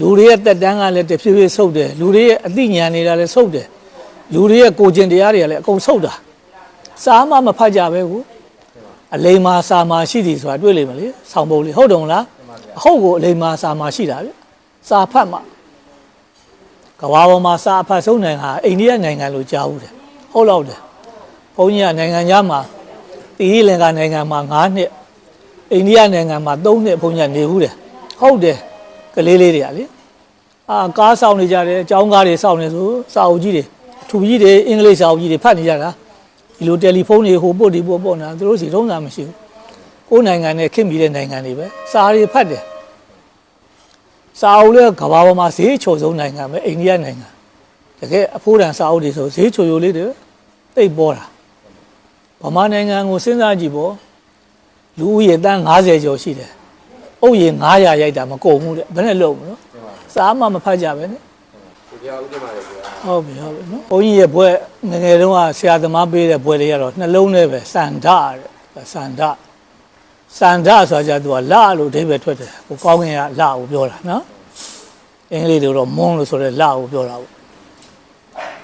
လူတွေရဲ့တက်တန်းကလည်းတဖြည်းဖြည်းဆုတ်တယ်လူတွေရဲ့အသိဉာဏ်တွေကလည်းဆုတ်တယ်လူတွေရဲ့ကိုယ်ကျင်တရားတွေကလည်းအကုန်ဆုတ်တာစားမှမဖတ်ကြပဲကိုအလိမ္မာစာမာရှိသည်ဆိုတာတွေ့လိမ့်မယ်လေဆောင်းပုံလေးဟုတ်တယ်မလားအဟုတ်ကိုအလိမ္မာစာမာရှိတာဗျစာဖတ်မှကဘာပေါ်မှာစာအဖတ်ဆုံးနိုင်ဟာအိန္ဒိယနိုင်ငံလို့ကြားဦးတယ်ဟုတ်တော့တယ်ဘုန်းကြီးကနိုင်ငံသားမှာတီဟီလင်္ကာနိုင်ငံမှာ9နှစ်အိန္ဒိယနိုင်ငံမှာ3နှစ်ဘုန်းကြီးကနေဦးတယ်ဟုတ်တယ် ကလေးလေးတွေကလေအာကားဆောင်နေကြတယ်အကြောင်းကားတွေဆောင်နေဆိုစာအုပ်ကြီးတွေအထူကြီးတွေအင်္ဂလိပ်စာအုပ်ကြီးတွေဖတ်နေကြတာဒီလိုတယ်လီဖုန်းတွေဟိုပို့ဒီပို့ပို့နေတာသူတို့စီတုံးတာမရှိဘူးကိုယ်နိုင်ငံနဲ့ခင်ပြီးတဲ့နိုင်ငံတွေပဲစာတွေဖတ်တယ်စာအုပ်လည်းကမ္ဘာပေါ်မှာဈေးချိုဆုံးနိုင်ငံပဲအိန္ဒိယနိုင်ငံတကယ်အဖိုးတန်စာအုပ်တွေဆိုဈေးချိုချိုလေးတွေတိတ်ပေါ်တာဗမာနိုင်ငံကိုစဉ်းစားကြည့်ပေါ့လူဦးရေတန်း90ကျော်ရှိတယ် အုပ်ရေ900ရိုက်တာမကုန်ဘူးတဲ့ဘယ်နဲ့လုံးမလို့စားမှမဖတ်ကြပဲနဲ့ဒီပြဥပမာလေကွာဟုတ်ပြီဟုတ်ပြီနော်ဘုန်းကြီးရဲ့ဘွဲငယ်ငယ်တုန်းကဆရာသမားပေးတဲ့ဘွဲတွေကတော့နှလုံးထဲပဲစန္ဒတဲ့စန္ဒစန္ဒဆိုတာကြသူကလလို့အဓိပ္ပာယ်ထွက်တယ်ကိုကောင်းကင်ကလကိုပြောတာနော်အင်္ဂလိပ်လိုတော့မွန်းလို့ဆိုတဲ့လကိုပြောတာပေါ့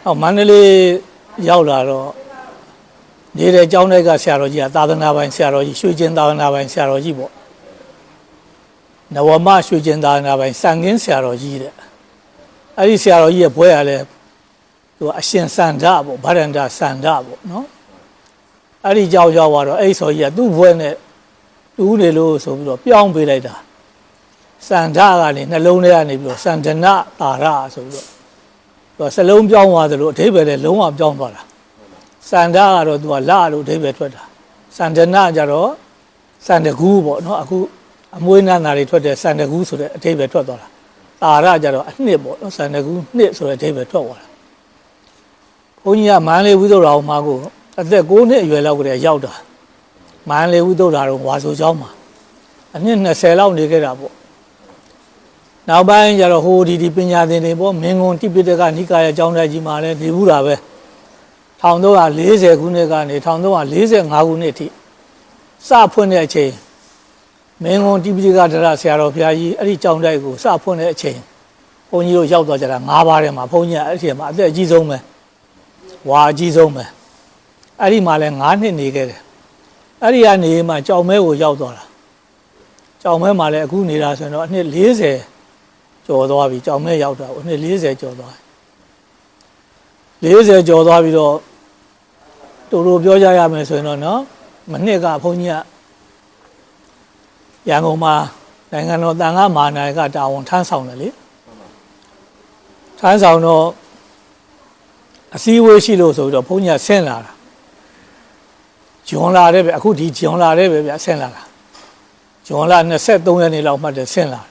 ဟောမန္တလေးရောက်လာတော့နေတဲ့ကျောင်းတိုက်ကဆရာတော်ကြီးကသာသနာပိုင်ဆရာတော်ကြီးရွှေကျင်သာသနာပိုင်ဆရာတော်ကြီးပေါ့ နဝမရွှေကျင်သာသနာပိုင်စံကင်းဆရာတော်ကြီးတဲ့အဲ့ဒီဆရာတော်ကြီးရဲ့ဘွဲရလဲသူကအရှင်စန္ဒပေါ့ဗရန္ဒစန္ဒပေါ့နော်အဲ့ဒီကြောက်ရောက်သွားတော့အဲ့ဒီဆိုကြီးကသူ့ဘွဲနဲ့တူးနေလို့ဆိုပြီးတော့ပြောင်းပေးလိုက်တာစန္ဒကနေနှလုံးထဲကနေပြီးတော့စန္ဒနတာရဆိုပြီးတော့သူကစလုံးပြောင်းသွားသလိုအဓိပ္ပာယ်လည်းလုံးဝပြောင်းသွားတာစန္ဒကတော့သူကလလို့အဓိပ္ပာယ်ထွက်တာစန္ဒနကြတော့စန္ဒကူးပေါ့နော်အခု အမွေးနာနာတွေထွက်တဲ့စန္ဒကူးဆိုတဲ့အထိပ္ပယ်ထွက်သွားတာအာရကြတော့အနှစ်ပေါ့နော်စန္ဒကူးနှစ်ဆိုတဲ့အထိပ္ပယ်ထွက်သွားတာဘုန်းကြီးကမန္လေးဝိသုဒ္ဓအောင်မှာကိုအသက်6နှစ်အရွယ်လောက်ကတည်းကရောက်တာမန္လေးဝိသုဒ္ဓအောင်ဝါဆိုကျောင်းမှာအနှစ်20လောက်နေခဲ့တာပေါ့နောက်ပိုင်းကျတော့ဟိုဒီဒီပညာသင်တွေပေါ့မင်းကွန်တိပိတကနိကာယကျောင်းသားကြီးမှာလည်းနေဘူးတာပဲ1340ခုနှစ်ကနေ1345ခုနှစ်ထိစဖွင့်တဲ့အချိန် မင်းကွန်တိပိဋကဒရဆရာတော်ဘုရားကြီးအဲ့ဒီကြောင်တိုက်ကိုစဖွင့်တဲ့အချိန်ဘုန်းကြီးတို့ရောက်သွားကြတာ၅ပါးထဲမှာဘုန်းကြီးကအဲ့ဒီထဲမှာအသက်အကြီးဆုံးပဲဝါအကြီးဆုံးပဲအဲ့ဒီမှာလဲ၅နှစ်နေခဲ့တယ်အဲ့ဒီကနေမှကြောင်မဲကိုရောက်သွားတာကြောင်မဲမှာလဲအခုနေတာဆိုရင်တော့အနှစ်40ကျော်သွားပြီကြောင်မဲရောက်တာအနှစ်40ကျော်သွားပြီ40ကျော်သွားပြီးတော့တူတူပြောကြရမယ်ဆိုရင်တော့နော်မနှစ်ကဘုန်းကြီးက ရန်ကုန်မှာနိုင်ငံတော်တန်ခါမာနာယကတာဝန်ထမ်းဆောင်တယ်လေထမ်းဆောင်တော့အစည်းအဝေးရှိလို့ဆိုပြီးတော့ဘုန်းကြီးကဆင်းလာတာဂျွန်လာတဲ့ပဲအခုဒီဂျွန်လာတဲ့ပဲဗျဆင်းလာတာဂျွန်လာ23ရက်နေ့လောက်မှတ်တယ်ဆင်းလာတယ်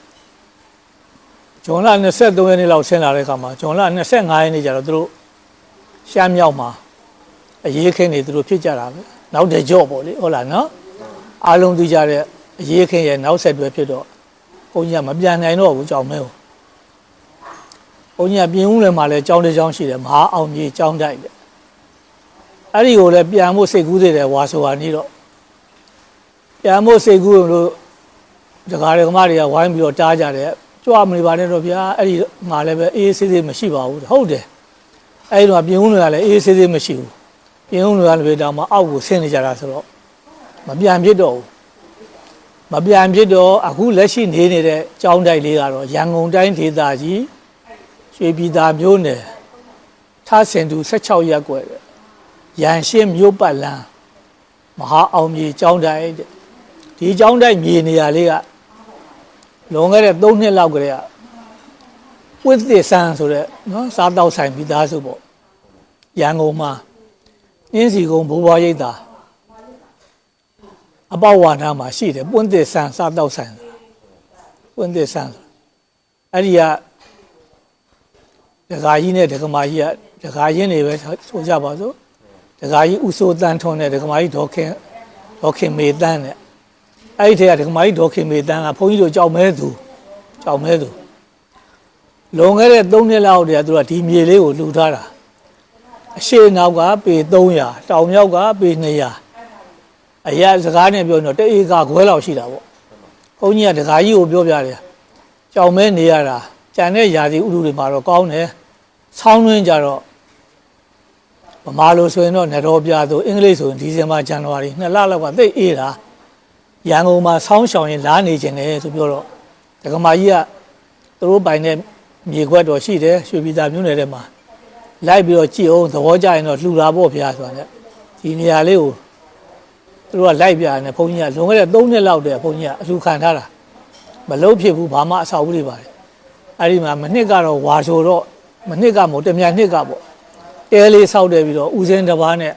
ဂျွန်လာ23ရက်နေ့လောက်ဆင်းလာတဲ့အခါမှာဂျွန်လာ25ရက်နေ့ကျတော့သူတို့ရှမ်းမြောက်မှာအရေးခင်းနေသူတို့ဖြစ်ကြတာပဲနောက်တဲ့ကြော့ပေါ့လေဟုတ်လားနော်အားလုံးသိကြတဲ့ အရေးခင်ရဲ့နောက်ဆက်တွဲဖြစ်တော့ဘုန်းကြီးကမပြန်နိုင်တော့ဘူးကြောင်မဲကိုဘုန်းကြီးကပြင်ဦးလည်းမှာလည်းကြောင်းတစ်ကြောင်းရှိတယ်မဟာအောင်မြေကြောင်းတိုက်တယ်အဲ့ဒီကိုလည်းပြန်ဖို့စိတ်ကူးသေးတယ်ဝါဆိုဟာနေတော့ပြန်ဖို့စိတ်ကူးလို့ဒကာဒကမတွေကဝိုင်းပြီးတော့တားကြတယ်ကြွမနေပါနဲ့တော့ဗျာအဲ့ဒီမှာလည်းပဲအေးဆေးဆေးမရှိပါဘူးဟုတ်တယ်အဲ့ဒီတော့ပြင်ဦးလည်းလည်းအေးဆေးဆေးမရှိဘူးပြင်ဦးလည်းလည်းတောင်မှအောက်ကိုဆင်းနေကြတာဆိုတော့မပြန်ဖြစ်တော့ဘူး မပြန်ဖြစ်တော့အခုလက်ရှိနေနေတဲ့ကျောင်းတိုက်လေးကတော့ရန်ကုန်တိုင်းဒေသကြီးရွှေပြည်သာမြို့နယ်ထားစင်သူ16ရပ်ကွက်တဲ့ရန်ရှင်းမြို့ပတ်လန်းမဟာအောင်မြေကျောင်းတိုက်တဲ့ဒီကျောင်းတိုက်မြေနေရာလေးကလွန်ခဲ့တဲ့3နှစ်လောက်ကတည်းကဝိသစ်ဆန်းဆိုတဲ့နော်စားတောက်ဆိုင်မိသားစုပေါ့ရန်ကုန်မှာအင်းစီကုန်းဘိုးဘွားရိပ်သာ အပေါဝါနာမှာရှိတယ်ပွင့်သစ်ဆန်းစားတော့ဆန်းဆိုတာပွင့်သစ်ဆန်းအဲ့ဒီကဒကာကြီးနဲ့ဒကမာကြီးကဒကာရင်းတွေပဲဆိုကြပါစို့ဒကာကြီးဥဆိုးတန်းထွန်းနဲ့ဒကမာကြီးဒေါခင်ဒေါခင်မေတန်းနဲ့အဲ့ဒီထဲကဒကမာကြီးဒေါခင်မေတန်းကဘုန်းကြီးတို့ကြောက်မဲသူကြောက်မဲသူလွန်ခဲ့တဲ့3နှစ်လောက်တည်းကသူကဒီမြေလေးကိုလှူထားတာအရှိနောက်ကပေ300တောင်မြောက်ကပေ200 အရာစကားနဲ့ပြောရင်တော့တအေကခွဲလောက်ရှိတာပေါ့ဘုန်းကြီးကဒကာကြီးကိုပြောပြတယ်ကြောင်မဲနေရတာကြံတဲ့ယာစီဥရုတွေမှာတော့ကောင်းတယ်ဆောင်းတွင်းကြတော့ဗမာလိုဆိုရင်တော့နတော်ပြဆိုအင်္ဂလိပ်ဆိုရင်ဒီဇင်ဘာဇန်နဝါရီနှစ်လလောက်ကသိပ်အေးတာရန်ကုန်မှာဆောင်းရှောင်ရင်လာနေခြင်းတယ်ဆိုပြောတော့ဒကမာကြီးကသူတို့ပိုင်တဲ့မြေခွက်တော်ရှိတယ်ရွှေပြည်သာမြို့နယ်ထဲမှာလိုက်ပြီးတော့ကြည့်အောင်သဘောကျရင်တော့လှူတာပေါ့ဗျာဆိုတာနဲ့ဒီနေရာလေးကို သူတို့ကလိုက်ပြတယ်ဘုန်းကြီးကလွန်ခဲ့တဲ့3နှစ်လောက်တည်းဘုန်းကြီးကအလှူခံထားတာမလုံးဖြစ်ဘူးဘာမှအဆောက်အဦတွေပါတယ်အဲ့ဒီမှာမနှစ်ကတော့ဝါဆိုတော့မနှစ်ကမဟုတ်တမြန်နှစ်ကပေါ့တဲလေးဆောက်တယ်ပြီးတော့ဦးစင်းတစ်ပါးနဲ့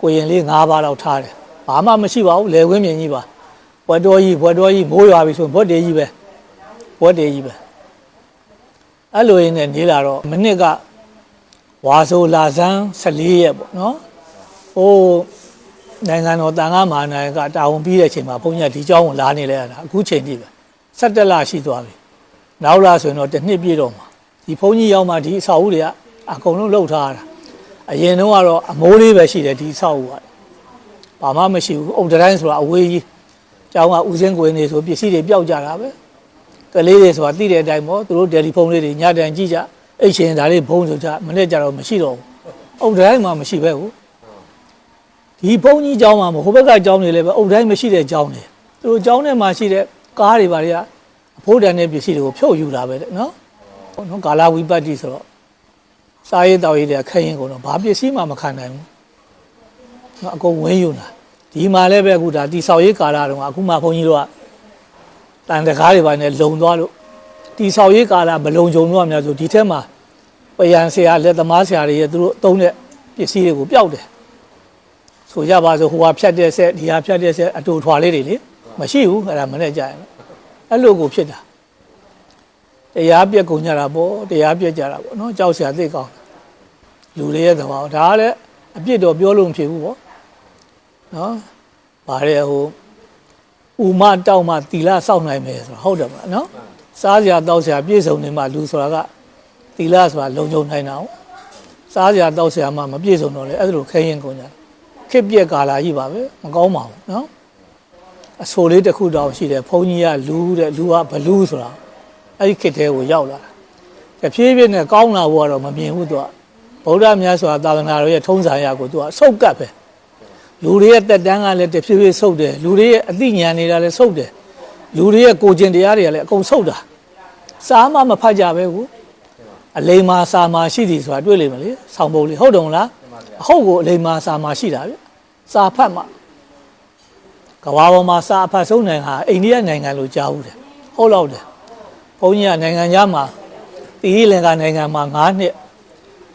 ကိုရင်လေး၅ပါးလောက်ထားတယ်ဘာမှမရှိပါဘူးလေခွင်းမြင်ကြီးပါဘွက်တော်ကြီးဘွက်တော်ကြီးမိုးရွာပြီဆိုရင်ဘွက်တေကြီးပဲဘွက်တေကြီးပဲအဲ့လိုရင်းနဲ့နေလာတော့မနှစ်ကဝါဆိုလာဇန်း14ရက်ပေါ့နော်ဟို နိုင်ငံတော်တန်ခါမာနိုင်ကတာဝန်ပြီးတဲ့အချိန်မှာဘုန်းကြီးကဒီကျောင်းကိုလာနေလဲရတာအခုချိန်ထိပဲ17လရှိသွားပြီနောက်လာဆိုရင်တော့တစ်နှစ်ပြည့်တော့မှာဒီဘုန်းကြီးရောက်မှဒီအဆောက်အဦတွေကအကုန်လုံးလှုပ်ထားရတာအရင်တော့ကတော့အမိုးလေးပဲရှိတယ်ဒီအဆောက်အဦကဘာမှမရှိဘူးအုတ်တိုင်းဆိုတာအဝေးကြီးကျောင်းကဦးစင်းကိုင်းနေဆိုပစ္စည်းတွေပျောက်ကြတာပဲကလေးတွေဆိုတာသိတဲ့အတိုင်းပေါ့သူတို့တယ်လီဖုန်းလေးတွေညတန်ကြည့်ကြအိတ်ရှင်ဒါလေးဘုန်းဆိုကြမနေ့ကျတော့မရှိတော့ဘူးအုတ်တိုင်းမှမရှိပဲဘူး ဒီဘုန်းကြီးကျောင်းမှာမဟုတ်ဟိုဘက်ကကျောင်းတွေလည်းပဲအုတ်တိုင်းမရှိတဲ့ကျောင်းတွေသူတို့ကျောင်းထဲမှာရှိတဲ့ကားတွေပါတွေကအဖို့တန်တဲ့ပစ္စည်းတွေကိုဖြုတ်ယူတာပဲတဲ့နော်ဟုတ်နော်ကာလာဝိပတ်တိဆိုတော့စားရေးတောက်ရေးတွေကခက်ရင်ကုန်တော့ဘာပစ္စည်းမှမခံနိုင်ဘူးနော်အကုန်ဝင်းယူတာဒီမှာလည်းပဲအခုဒါတီဆောက်ရေးကာလာတော့အခုမှဘုန်းကြီးတို့ကတန်တကားတွေပါနဲ့လုံသွားလို့တီဆောက်ရေးကာလာမလုံခြုံတော့အများဆိုဒီထက်မှာပယံဆရာလက်သမားဆရာတွေရဲ့သူတို့အသုံးတဲ့ပစ္စည်းတွေကိုပျောက်တယ် ဆိုကြပါစို့ဟိုဟာဖြတ်တဲ့ဆက်ဒီဟာဖြတ်တဲ့ဆက်အတူထွာလေးတွေလေမရှိဘူးအဲ့ဒါမနဲ့ကြရင်အဲ့လိုကိုဖြစ်တာတရားပြက်ကုန်ကြတာပေါ့တရားပြက်ကြတာပေါ့နော်ကြောက်စရာသိကောင်းလူတွေရဲ့သဘောဒါကလည်းအပြစ်တော့ပြောလို့မဖြစ်ဘူးပေါ့နော်ဗါတဲ့ဟိုဥမတောက်မှတီလာစောင့်နိုင်မယ်ဆိုတော့ဟုတ်တယ်မလားနော်စားစရာတောက်စရာပြည့်စုံနေမှလူဆိုတာကတီလာဆိုတာလုံခြုံနိုင်တာဟုတ်စားစရာတောက်စရာမှမပြည့်စုံတော့လေအဲ့ဒါလိုခဲရင်ကုန်ကြတယ် ခက်ပြက်ကာလာကြီးပါပဲမကောင်းပါဘူးနော်အဆိုလေးတစ်ခုတောင်ရှိတယ်ဘုန်းကြီးကလူတဲ့လူကဘလူဆိုတာအဲ့ဒီခက်တဲ့ကိုရောက်လာတာဖြည်းဖြည်းနဲ့ကောင်းလာဖို့ကတော့မမြင်ဘူးသူကဗုဒ္ဓမြတ်စွာသာသနာတော်ရဲ့ထုံးစံရာကိုသူကဆုတ်ကပ်ပဲလူတွေရဲ့တက်တန်းကလည်းတဖြည်းဖြည်းဆုတ်တယ်လူတွေရဲ့အသိဉာဏ်တွေကလည်းဆုတ်တယ်လူတွေရဲ့ကိုကျင်တရားတွေကလည်းအကုန်ဆုတ်တာစာမမဖတ်ကြပဲကိုအလိမ္မာစာမှာရှိသည်ဆိုတာတွေ့လိမ့်မလဲဆောင်းပုံလေးဟုတ်တယ်မလားအဟုတ်ကိုအလိမ္မာစာမှာရှိတာဗျ စာဖတ်မှာကဘာပေါ်မှာစာအဖတ်ဆုံးနိုင်ငံဟာအိန္ဒိယနိုင်ငံလို့ကြားဘူးတယ်ဟုတ်တော့တယ်ဘုန်းကြီးကနိုင်ငံသားမှာတီဟီလင်္ကာနိုင်ငံမှာ9နှစ်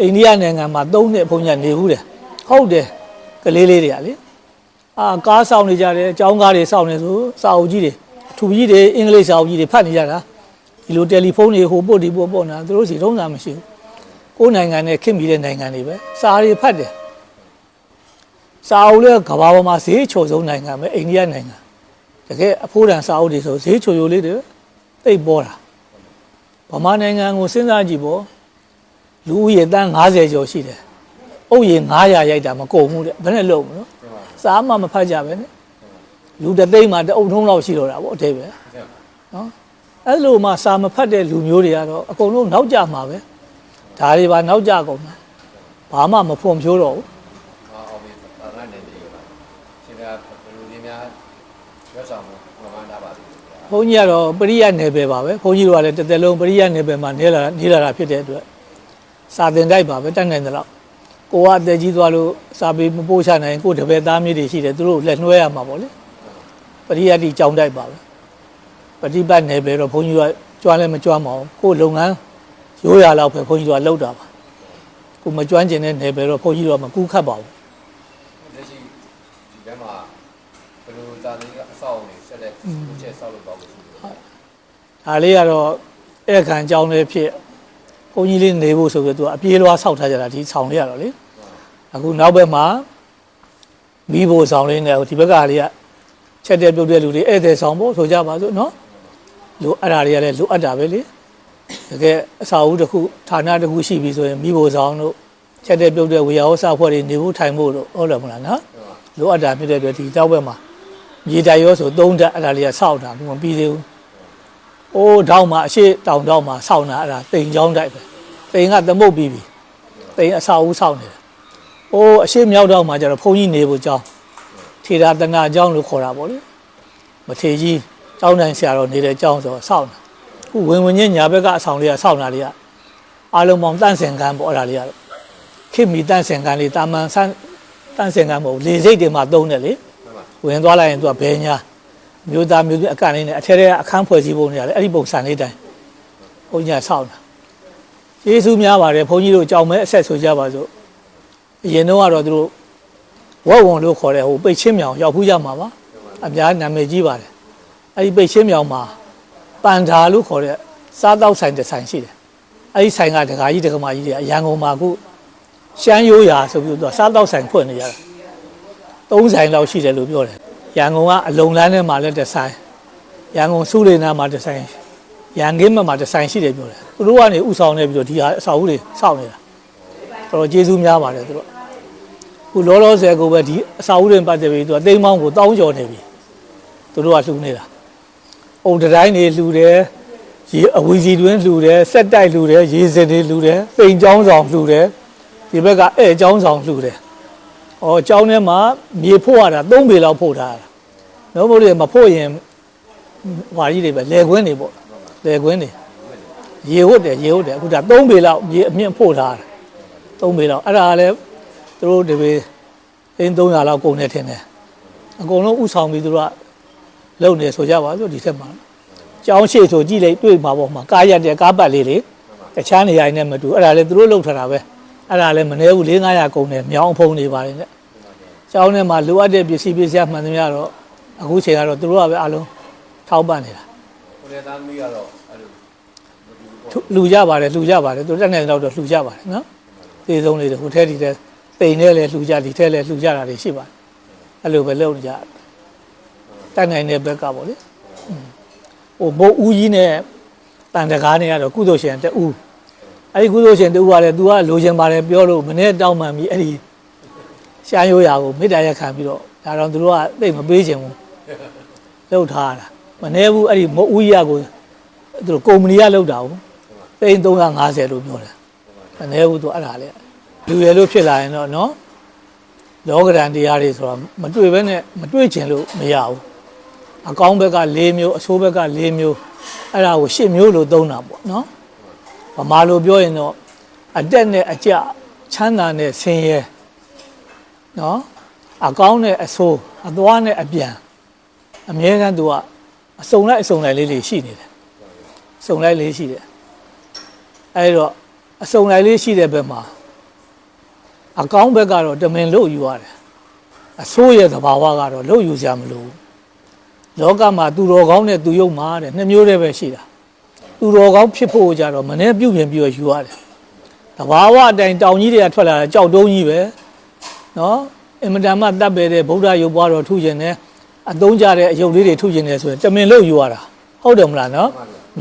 အိန္ဒိယနိုင်ငံမှာ3နှစ်ဘုန်းကြီးကနေဘူးတယ်ဟုတ်တယ်ကလေးလေးတွေကလေအာကားဆောင်နေကြတယ်အကြောင်းကားတွေဆောင်နေဆိုစာအုပ်ကြီးတွေအထူကြီးတွေအင်္ဂလိပ်စာအုပ်ကြီးတွေဖတ်နေကြတာဒီလိုတယ်လီဖုန်းတွေဟိုပို့ဒီပို့ပို့နေတာသူတို့စီတုံးတာမရှိဘူးကိုယ်နိုင်ငံနဲ့ခင်ပြီးတဲ့နိုင်ငံတွေပဲစာတွေဖတ်တယ် စာအုပ်လည်းကမ္ဘာပေါ်မှာဈေးချိုဆုံးနိုင်ငံပဲအိန္ဒိယနိုင်ငံတကယ်အဖိုးတန်စာအုပ်တွေဆိုဈေးချိုချိုလေးတွေတိတ်ပေါ်တာဗမာနိုင်ငံကိုစဉ်းစားကြည့်ပေါ့လူဦးရေတန်း90ကျော်ရှိတယ်အုပ်ရေ900ရိုက်တာမကုန်ဘူးတဲ့ဘယ်နဲ့လုံးမလို့စာမှမဖတ်ကြပဲနဲ့လူတစ်သိန်းမှာတအုပ်ထုံးလောက်ရှိတော့တာပေါ့အတိတ်ပဲနော်အဲ့လိုမှစာမဖတ်တဲ့လူမျိုးတွေကတော့အကုန်လုံးနောက်ကျမှာပဲဒါတွေပါနောက်ကြကုန်တာဘာမှမဖွံ့ဖြိုးတော့ဘူး အာအောင်ပြီဘာသာနေတယ်ပါရှင်ဗျာဘယ်လိုလေးများ ရွတ်ဆောင်မှုပမာဏပါလိမ့်ဗျာဘုန်းကြီးကတော့ပရိယတ်နယ်ပယ်ပါပဲဘုန်းကြီးတို့ကလည်းတစ်သက်လုံးပရိယတ်နယ်ပယ်မှာနေလာတာနေလာတာဖြစ်တဲ့အတွက်စာသင်တိုက်ပါပဲတတ်နိုင်သလောက်ကိုကအသက်ကြီးသွားလို့စာပေမပို့ချနိုင်ကိုတပည့်သားမျိုးတွေရှိတယ်သူတို့လက်နှွှဲရမှာပေါ့လေပရိယတ်ဒီကြောင်းတိုက်ပါပဲပฏิပတ်နယ်ပယ်တော့ဘုန်းကြီးကကြွားလည်းမကြွားမအောင်ကိုလုပ်ငန်းရိုးရာလောက်ပဲဘုန်းကြီးတို့ကလုပ်တာပါကိုမကြွမ်းကျင်တဲ့နယ်ပယ်တော့ဘုန်းကြီးတို့ကမကူးခတ်ပါဘူး လက်ရှိဒီဘက်မှာဘယ်လိုသာလေးကအဆောက်အုံတွေဆက်လက်လူချက်ဆောက်လုပ်သွားဖို့ရှိတယ် ဒါလေးကတော့အဲ့ခံအကြောင်းလေးဖြစ်ဘုန်းကြီးလေးနေဖို့ဆိုပြီးသူကအပြေးလွှားဆောက်ထားကြတာဒီဆောင်လေးရတော့လေအခုနောက်ဘက်မှာမိဖို့ဆောင်လေးနဲ့ဒီဘက်ကလေးကချက်တဲ့ပြုတ်တဲ့လူတွေဧည့်သည်ဆောင်ဖို့ဆိုကြပါစို့နော်လိုအဲ့ဒါတွေကလည်းလိုအပ်တာပဲလေတကယ်အစာအုပ်တစ်ခုဌာနတစ်ခုရှိပြီဆိုရင်မိဖို့ဆောင်တို့ချက်တဲ့ပြုတ်တဲ့ဝေယဝဆဖွဲ့တွေနေဖို့ထိုင်ဖို့တို့ဟုတ်တယ်မလားနော်လိုအပ်တာဖြစ်တဲ့အတွက်ဒီတောက်ဘက်မှာမြေတိုင်ရောဆိုသုံးတက်အဲ့ဒါလေးကဆောက်တာဘူးမပြီးသေးဘူးဟို အိုးတောင်မှာအရှိတောင်တောင်မှာစောင့်တာအဲ့ဒါတိမ်ချောင်းတိုက်ပဲတိမ်ကသမုတ်ပြီးပြီတိမ်အစာဦးစောင့်နေတယ်အိုးအရှိမြောက်တောင်မှာကျတော့ဘုန်းကြီးနေဖို့ကြောင်းထေရတနာကျောင်းလို့ခေါ်တာပေါ့လေမထေကြီးကျောင်းတိုင်းဆရာတော်နေတဲ့ကျောင်းဆိုတော့စောင့်တာခုဝင်ဝင်ချင်းညာဘက်ကအဆောင်လေးကစောင့်တာလေးကအားလုံးပေါင်းတန့်စင်ကန်းပေါ့အဲ့ဒါလေးကတော့ခိမီတန့်စင်ကန်းလေးတာမန်ဆန်းတန့်စင်ကန်းမဟုတ်ဘူးလေစိတ်တွေမှာသုံးတယ်လေမှန်ပါဝင်သွားလိုက်ရင်သူကဘဲညာ မျိုးသားမျိုးသမီးအကန့်လေးနဲ့အထက်ထဲကအခန်းဖွဲ့စည်းပုံနေရတယ်အဲ့ဒီပုံစံလေးတိုင်းဘုန်းကြီးကစောင့်တာယေရှုများပါတယ်ဘုန်းကြီးတို့ကြောင်မဲအဆက်ဆိုကြပါစို့အရင်တော့ကတော့သူတို့ဝက်ဝုံလို့ခေါ်တဲ့ဟိုပိတ်ချင်းမြောင်ရောက်ဖူးကြမှာပါအများနာမည်ကြီးပါတယ်အဲ့ဒီပိတ်ချင်းမြောင်မှာပန်ဓာလို့ခေါ်တဲ့စားတောက်ဆိုင်တစ်ဆိုင်ရှိတယ်အဲ့ဒီဆိုင်ကဒကာကြီးဒကာမကြီးတွေအရန်ကုန်မှာအခုရှမ်းရိုးရာဆိုပြီးတော့စားတောက်ဆိုင်ဖွင့်နေကြတယ်သုံးဆိုင်လောက်ရှိတယ်လို့ပြောတယ် ရန်ကုန်ကအလုံလန်းထဲမှာလည်းတစ်ဆိုင်ရန်ကုန်စုလေနာမှာတစ်ဆိုင်ရန်ကင်းဘက်မှာတစ်ဆိုင်ရှိတယ်ပြောတယ်သူတို့ကနေဥဆောင်နေပြီးတော့ဒီဟာအဆောက်အဦတွေစောင့်နေတာတော်တော်ကျေးဇူးများပါတယ်သူတို့ခုလောလောဆယ်ကိုပဲဒီအဆောက်အဦတွေပတ်သက်ပြီးသူကတိမ်မောင်းကိုတောင်းကြော်နေပြီသူတို့ကလှူနေတာအုံတိုင်းတွေလှူတယ်ရေအဝီစီတွင်းလှူတယ်စက်တိုက်လှူတယ်ရေစင်တွေလှူတယ်ပိန်ချောင်းဆောင်လှူတယ်ဒီဘက်ကဧည့်ချောင်းဆောင်လှူတယ်။အော်ကျောင်းထဲမှာမြေဖို့ရတာ၃ပေလောက်ဖို့ထားတာ။ နော်ဘို့လေမဖို့ရင်ဟွာကြီးတွေပဲလေကွင်းတွေပေါ့။လေကွင်းတွေရေဟုတ်တယ်ရေဟုတ်တယ်အခုဒါ၃ပေလောက်မြေအမြင့်ဖို့ထားတာ။၃ပေလောက်အဲ့ဒါလည်းသူတို့ဒီပေအင်း300လောက်ကုန်နေထင်တယ်။အကုန်လုံးဥဆောင်ပြီးသူတို့ကလုံနေဆိုကြပါစို့ဒီထက်မှာ။ကျောင်းရှိဆိုကြည့်လိုက်တွေ့မှာပေါ့မှာကားရက်တဲ့ကားပတ်လေးလေတခြားနေရာတွေနဲ့မတူအဲ့ဒါလည်းသူတို့လုံထတာပဲ။အဲ့ဒါလည်းမနေဘူး၄900ကုန်တယ်မြောင်းဖုံးနေပါတယ်နဲ့ကျောင်းထဲမှာလိုအပ်တဲ့ပစ္စည်းပစ္စည်းမှန်သမျှတော့ အခုချိန်ကတော့သူတို့ကပဲအလုံးထောက်ပံ့နေတာကိုယ်သားသမီးကတော့အဲ့လိုထုလှူကြပါတယ်လှူကြပါတယ်သူတက်နေတော့တော့လှူကြပါတယ်နော်သေဆုံးလေးတွေဟိုထဲဒီထဲတိမ်ထဲလဲလှူကြဒီထဲလဲလှူကြတာတွေရှိပါတယ်အဲ့လိုပဲလုပ်နေကြတယ်တက်နိုင်တဲ့ဘက်ကပေါ့လေဟိုဘိုးဦးကြီးနဲ့တန်တကားနဲ့ကတော့ကုသိုလ်ရှင်တူအဲ့ဒီကုသိုလ်ရှင်တူကလည်း तू ကလိုချင်ပါတယ်ပြောလို့မနေ့တောင်းမှန်ပြီးအဲ့ဒီရှားရိုးရာကိုမေတ္တာရက်ခံပြီးတော့ဒါတော့သူတို့ကသိပ်မပေးချင်ဘူး လှုပ်ထားတာမနေဘူးအဲ့ဒီမဦးကြီးကကိုသူတို့ကုမ္ပဏီကလှုပ်တာကိုသိန်း350လို့ပြောတယ်မနေဘူးသူအဲ့ဒါလေလူရယ်လို့ဖြစ်လာရင်တော့နော်လောကရန်တရားတွေဆိုတော့မတွေ့ဘဲနဲ့မတွေ့ချင်လို့မရဘူးအကောင်းဘက်က၄မျိုးအဆိုးဘက်က၄မျိုးအဲ့ဒါကို၈မျိုးလို့သုံးတာပေါ့နော်ဗမာလိုပြောရင်တော့အတက်နဲ့အကျချမ်းသာနဲ့ဆင်းရဲနော်အကောင်းနဲ့အဆိုးအသွားနဲ့အပြန် အမြဲတမ်းသူကအစုံလိုက်အစုံလိုက်လေးတွေရှိနေတယ်အစုံလိုက်လေးရှိတယ်အဲဒီတော့အစုံလိုက်လေးရှိတဲ့ဘက်မှာအကောင်းဘက်ကတော့တမင်လို့ယူရတယ်အဆိုးရဲ့သဘာဝကတော့လို့ယူကြမလို့လောကမှာသူတော်ကောင်းနဲ့သူယုံမှာတဲ့နှစ်မျိုးတည်းပဲရှိတာသူတော်ကောင်းဖြစ်ဖို့ကြတော့မနေ့ပြုတ်ပြင်ပြီးတော့ယူရတယ်သဘာဝအတိုင်းတောင်ကြီးတွေကထွက်လာတာကြောက်တုံးကြီးပဲနော်အင်မတန်မှတပ်ပဲတဲ့ဗုဒ္ဓရုပ်ပွားတော်ထုကျင်တယ် အသုံးကြတဲ့အယုတ်လေးတွေထုတ်ကျင်တယ်ဆိုရင်တမင်လို့ယူရတာဟုတ်တယ်မလားနော်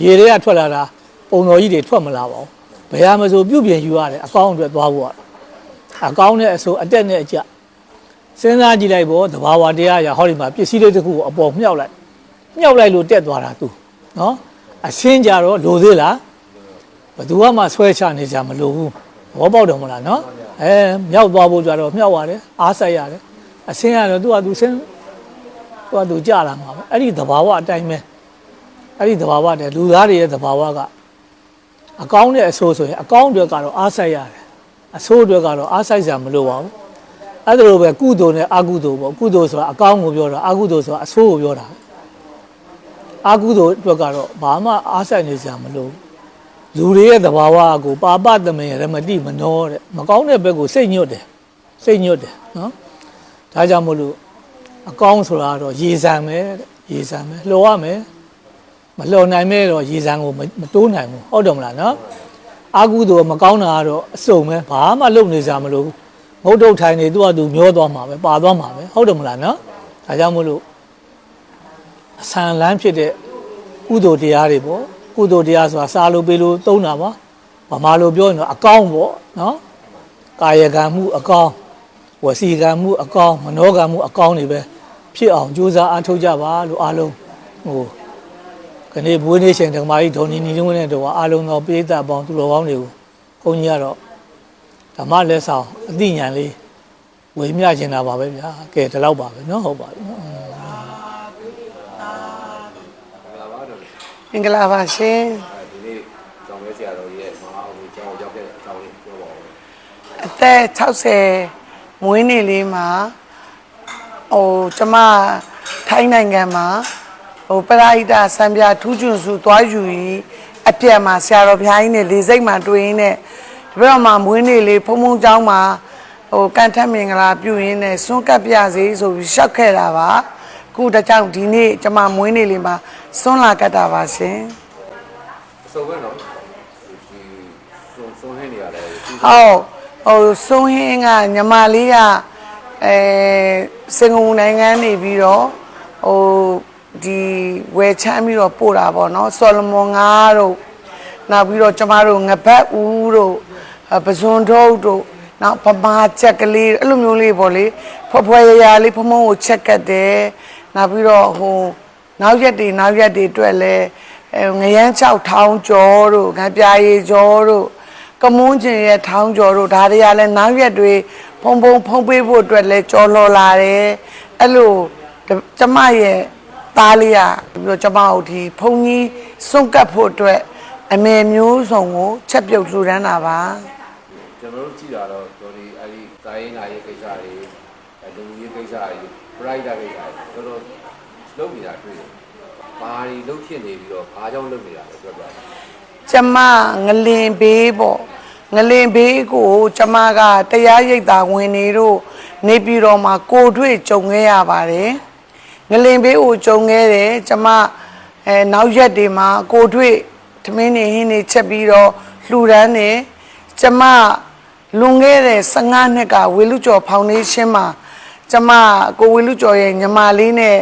ရေတွေကထွက်လာတာပုံတော်ကြီးတွေထွက်မလာပါဘူးဘယ်ဟာမဆိုပြုတ်ပြင်ယူရတယ်အကောင်းအတွက်သွားဖို့ကအကောင်းတဲ့အဆိုအတက်နဲ့အကျစဉ်းစားကြည့်လိုက်ပေါ့တဘာဝတရားရဟောဒီမှာပစ္စည်းလေးတစ်ခုကိုအပေါ်မြှောက်လိုက်မြှောက်လိုက်လို့တက်သွားတာသူနော်အရှင်းကြတော့လိုသေးလားဘယ်သူမှဆွဲချနေကြမလို့ဘူးဘောပေါက်တယ်မလားနော်အဲမြောက်သွားဖို့ကြတော့မြှောက်ရတယ်အားဆိုင်ရတယ်အရှင်းရတော့သူကသူဆင်း သူကသူကြလာမှာပဲအဲ့ဒီသဘာဝအတိုင်းပဲအဲ့ဒီသဘာဝတဲ့လူသားတွေရဲ့သဘာဝကအကောင်းတဲ့အဆိုးဆိုရင်အကောင်းတွေကတော့အားဆိုင်ရတယ်အဆိုးတွေကတော့အားဆိုင်စရာမလိုပါဘူးအဲ့ဒါလိုပဲကုသိုလ်နဲ့အကုသိုလ်ပေါ့ကုသိုလ်ဆိုတာအကောင်းကိုပြောတာအကုသိုလ်ဆိုတာအဆိုးကိုပြောတာအကုသိုလ်အတွက်ကတော့ဘာမှအားဆိုင်နေစရာမလိုဘူးလူတွေရဲ့သဘာဝကိုပါပတမင်ရမတိမနှောတဲ့မကောင်းတဲ့ဘက်ကိုစိတ်ညွတ်တယ်စိတ်ညွတ်တယ်နော်ဒါကြောင့်မို့လို့ အကောင်းဆိုတာကတော့ရေစံပဲတဲ့ရေစံပဲလှော်ရမယ်မလှော်နိုင်မဲ့တော့ရေစံကိုမမတိုးနိုင်ဘူးဟုတ်တယ်မလားနော်အာကုသိုလ်မကောင်းတာကတော့အစုံပဲဘာမှလုပ်နေစရာမလိုဘူးမဟုတ်တော့ထိုင်နေသူ့အတူမျောသွားမှာပဲပါသွားမှာပဲဟုတ်တယ်မလားနော်ဒါကြောင့်မို့လို့အဆန်လန်းဖြစ်တဲ့ကုသိုလ်တရားတွေပေါ့ကုသိုလ်တရားဆိုတာစားလို့ပေးလို့သုံးတာပါဗမာလိုပြောရင်တော့အကောင်းပေါ့နော်ကာယကံမှုအကောင်းဝစီကံမှုအကောင်းမနောကံမှုအကောင်းတွေပဲ ဖြစ်အောင်ကြိုးစားအားထုတ်ကြပါလို့အားလုံးဟိုက ခနေ့ဘွေးနေ့ရှင်ဓမ္မကြီးဒေါ်နီနီလုံးနဲ့တော့အားလုံးသောပိဋကတ်ပေါင်းသူတော်ကောင်းတွေကိုဘုန်းကြီးကတော့ဓမ္မလက်ဆောင်အသိဉာဏ်လေးဝေမျှချင်တာပါပဲဗျာကဲဒီလောက်ပါပဲเนาะဟုတ်ပါပြီเนาะ လာပါတော့ မင်္ဂလာပါရှင် ဒီနေ့ကျောင်းမဲဆရာတော်ရဲ့မဟာအောင်ကျောင်းရောက်တဲ့အကြောင်းလေးပြောပါဦး အသက်60မွေးနေ့လေးမှာ ဟိုကျမထိုင်းနိုင်ငံမှာဟိုပရာဟိတစံပြထူးချွန်စုသွားယူပြီးအပြက်မှာဆရာတော်ဘုရားကြီးနဲ့လေစိတ်မှာတွေ့ရင်းနဲ့ဒီဘက်မှာမွေးနေ့လေးဖုံဖုံเจ้าမှာဟိုကန်ထက်မင်္ဂလာပြုရင်းနဲ့စွန့်ကပ်ပြစေဆိုပြီးရှောက်ခဲ့တာပါခုတကြောင်ဒီနေ့ကျမမွေးနေ့လေးမှာစွန့်လာကတ်တာပါရှင် အစုံပဲနော်ဒီစုံစုံဟင်းနေရတယ်ဒီ ဟုတ်ဟိုဆုံးဟင်းကညီမလေးက အဲစင်ကာပူနိုင်ငံနေပြီးတော့ဟိုဒီဝယ်ချမ်းပြီးတော့ပို့တာပေါ့နော်ဆော်လမွန်ငါးတို့နောက်ပြီးတော့ကျမတို့ငပတ်ဦးတို့အဲပဇွန်ထုတ်တို့နောက်ပမာချက်ကလေးအဲ့လိုမျိုးလေးပေါ့လေဖွယ်ဖွယ်ရရလေးဖမုံကိုချက်ကတ်တယ်နောက်ပြီးတော့ဟိုနောက်ရက်တွေနောက်ရက်တွေအတွက်လဲအဲငရမ်းချောက်ထောင်းကျော်တို့ငပြာရည်ကျော်တို့ကမွန်းကျင်ရဲ့ထောင်းကျော်တို့ဒါတွေကလည်းနောက်ရက်တွေ ဖုံဖုံဖုံပေးဖို့အတွက်လည်းကြော်လော်လာတယ်အဲ့လိုကျမရဲ့သားလေးကပြီးတော့ကျမတို့ဒီဖုန်ကြီးစွန့်ကပ်ဖို့အတွက်အမေမျိုးစုံကိုချက်ပြုတ်လှူဒန်းတာပါကျွန်တော်တို့ကြည့်တာတော့တော်ဒီအဲ့ဒီတိုင်းနာရေးကိစ္စတွေအဲလူကြီးကိစ္စတွေပရိုက်တာကိစ္စတွေတော်တော်လုပ်နေတာတွေ့တယ်။ဘာတွေလုပ်ဖြစ်နေပြီးတော့ဘာကြောင့်လုပ်နေတာလဲပြောပြပါကျမငလင်ဘေးပေါ့ ငလင်ဘေးကိုကျမကတရားရိပ်သာဝင်နေတို့နေပြည်တော်မှာကိုတွေ့ကြုံခဲ့ရပါတယ်ငလင်ဘေးကိုကြုံခဲ့တယ်ကျမအဲနောက်ရက်တွေမှာကိုတွေ့သမင်းနေဟင်းနေချက်ပြီးတော့လှူဒန်းနေကျမလွန်ခဲ့တဲ့15နှစ်ကဝေလူကျော်ဖောင်ဒေးရှင်းမှာကျမကိုဝေလူကျော်ရဲ့ညီမလေးနဲ့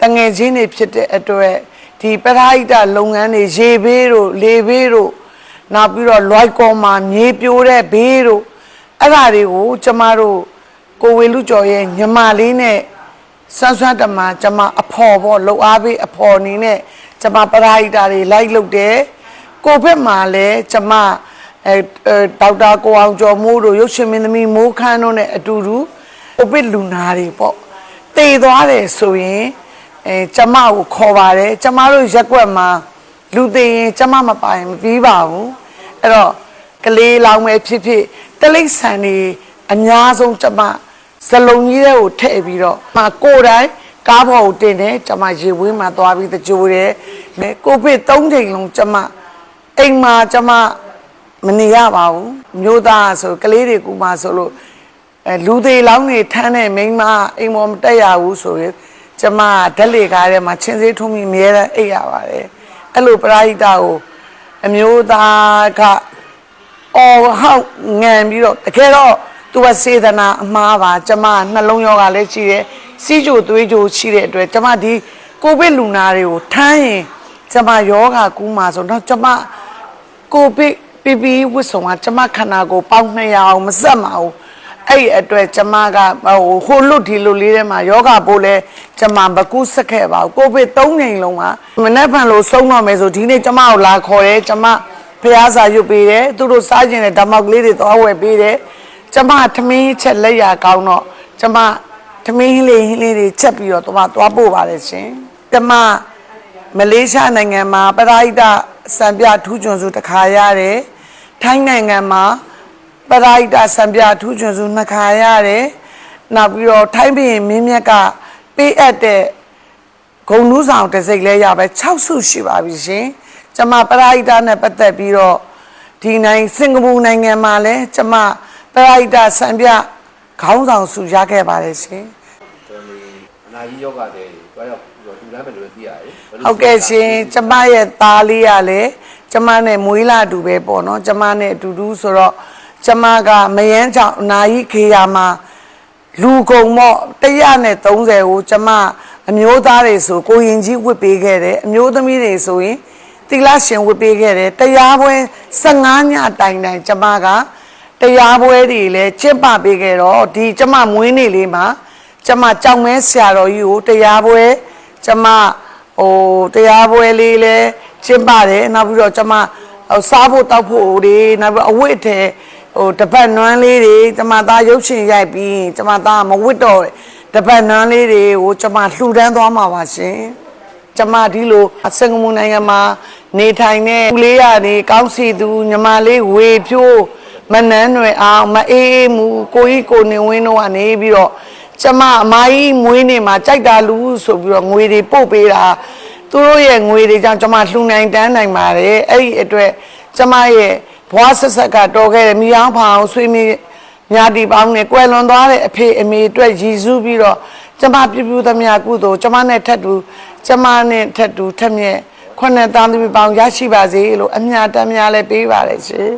တငယ်ချင်းတွေဖြစ်တဲ့အတွက်ဒီပထဟိတလုပ်ငန်းတွေရေဘေးတို့လေဘေးတို့ နောက်ပြီးတော့လွိုက်ကောမှာမြေပြိုတဲ့ဘေးတို့အဲ့ဒါတွေကိုကျမတို့ကိုဝေလူကျော်ရဲ့ညီမလေးနဲ့ဆန်းဆွမ်းတမကျမအဖော်ပေါ့လှုပ်အားပေးအဖော်အနေနဲ့ကျမပထဟိတတွေလိုက်လုပ်တယ်ကိုဘက်မှာလည်းကျမအဲအဲဒေါက်တာကိုအောင်ကျော်မိုးတို့ရုပ်ရှင်မင်းသမီးမိုးခန်းတို့နဲ့အတူတူကိုဗစ်လူနာတွေပေါ့တည်သွားတယ်ဆိုရင်အဲကျမကိုခေါ်ပါတယ်ကျမတို့ရက်ွက်မှာ လူသိရင်ကျမမပိုင်မပြီးပါဘူးအဲ့တော့ကလေးလောင်ပဲဖြစ်ဖြစ်တလိษံနေအများဆုံးကျမစလုံးကြီးတဲ့ကိုထည့်ပြီးတော့မကိုယ်တိုင်ကားပေါ်ကိုတင်တယ်ကျမရေဝင်းမှာသွားပြီးတကြိုတယ်မဲကိုဗစ်၃ချိန်လုံးကျမအိမ်မှာကျမမနေရပါဘူးမျိုးသားဆိုကလေးတွေကမှဆိုလို့အဲလူသေးလောင်းနေထမ်းတဲ့မိန်းမအိမ်ပေါ်မတက်ရဘူးဆိုရင်ကျမဓာတ်လေကားထဲမှာချင်းစေးထုံးပြီးအမြဲတမ်းအိပ်ရပါတယ် အဲ့လိုပရာဟိတကိုအမျိုးသားကအော်ဟောက်ငံပြီးတော့တကယ်တော့သူကစေတနာအမှားပါကျမနှလုံးရောဂါလည်းရှိတယ်စီးကြိုသွေးကြိုရှိတဲ့အတွက်ကျမဒီကိုဗစ်လူနာတွေကိုထမ်းရင်ကျမယောဂကူးမှာဆိုတော့ကျမကိုဗစ်ပီပီဝစ်ဆောင်ကကျမခန္ဓာကိုယ်ပေါင်း200အောင်မဆက်မအောင် အဲ့ဒီအတွက်ကျမကဟိုဟိုလွတ်ဒီလိုလေးထဲမှာယောဂပိုးလဲကျမမကူးဆက်ခဲ့ပါဘူးကိုဗစ်3ချိန်လုံးကမနေ့ကလို့ဆုံးတော့မယ်ဆိုဒီနေ့ကျမကိုလာခေါ်တယ်ကျမဖျားစာရွတ်ပေးတယ်သူတို့စားကျင်တဲ့ဓမ္မောက်ကလေးတွေသွားဝယ်ပေးတယ်ကျမထမင်းချက်လက်ရကောင်းတော့ကျမထမင်းလေးဟင်းလေးတွေချက်ပြီးတော့သွားသွားပို့ပါတယ်ရှင်ကျမမလေးရှားနိုင်ငံမှာပရာဟိတစံပြထူးချွန်စုတစ်ခါရတယ်။ထိုင်းနိုင်ငံမှာ ပရာဟိတစံပြထူးချွန်စုနှစ်ခါရတယ်။နောက်ပြီးတော့ထိုင်းပြည်မင်းမြတ်ကပေးအပ်တဲ့ဂုံနူးဆောင်တစ်စိတ်လဲရပဲ6စုရှိပါပြီရှင်။ကျွန်မပရာဟိတနဲ့ပတ်သက်ပြီးတော့ဒီနိုင်စင်ကာပူနိုင်ငံမှာလဲကျွန်မပရာဟိတစံပြခေါင်းဆောင်စုရခဲ့ပါတယ်ရှင်။တော်ဒီအနာကြီးယောဂတဲ့တွားရောက်ပြီးတော့လူလမ်းပဲလို့သိရတယ်။ဟုတ်ကဲ့ရှင်ကျမရဲ့သားလေးကလည်းကျမနဲ့မွေးလာတူပဲပေါ့နော်ကျမနဲ့အတူတူဆိုတော့ ကျမကမယန်းချောင်အနာကြီးခေယာမှာလူကုံမော့130ကိုကျမအမျိုးသားတွေဆိုကိုရင်ကြီးဝစ်ပေးခဲ့တယ်အမျိုးသမီးတွေဆိုရင်သီလရှင်ဝစ်ပေးခဲ့တယ်တရားပွဲ15ညတိုင်တိုင်ကျမကတရားပွဲတွေလည်းကျင့်ပပေးခဲ့တော့ဒီကျမမွေးနေ့လေးမှာကျမကြောင်မဲဆရာတော်ကြီးကိုတရားပွဲကျမဟိုတရားပွဲလေးလဲကျင်းပါတယ်နောက်ပြီးတော့ကျမဟိုစားဖို့တောက်ဖို့တွေနောက်ပြီးတော့အဝတ်ထဲ ဟိုတပတ်နွမ်းလေးတွေကျမသားရုပ်ရှင်ရိုက်ပြီးကျမသားမဝတ်တော့တပတ်နွမ်းလေးတွေကိုကျမလှူဒန်းသွားမှာပါရှင်ကျမဒီလိုစင်ကာပူနိုင်ငံမှာနေထိုင်တဲ့ဦးလေးရနေကောင်းစီသူညီမလေးဝေဖြိုးမနှန်းတွေအောင်မအေးအေးမူကိုကြီးကိုနေဝင်းတို့ကနေပြီးတော့ကျမအမကြီးမွေးနေမှာကြိုက်တာလူဆိုပြီးတော့ငွေတွေပို့ပေးတာသူတို့ရဲ့ငွေတွေကြောင့်ကျမလှူနိုင်တန်းနိုင်ပါတယ်အဲ့ဒီအတွက်ကျမရဲ့ ဘွားဆက်ဆက်ကတော်ခဲ့တဲ့မိအောင်ဖောင်ဆွေးမြေညာတီပေါင်းနဲ့ကွယ်လွန်သွားတဲ့အဖေအမေအတွက်ရည်စူးပြီးတော့ကျမပြပြသမျှကုသိုလ်ကျမနဲ့ထပ်တူကျမနဲ့ထပ်တူထက်မြက်ခုနှစ်တန်းသမီးပေါင်းရရှိပါစေလို့အမြတ်တမ်းများလည်းပေးပါတယ်ရှင်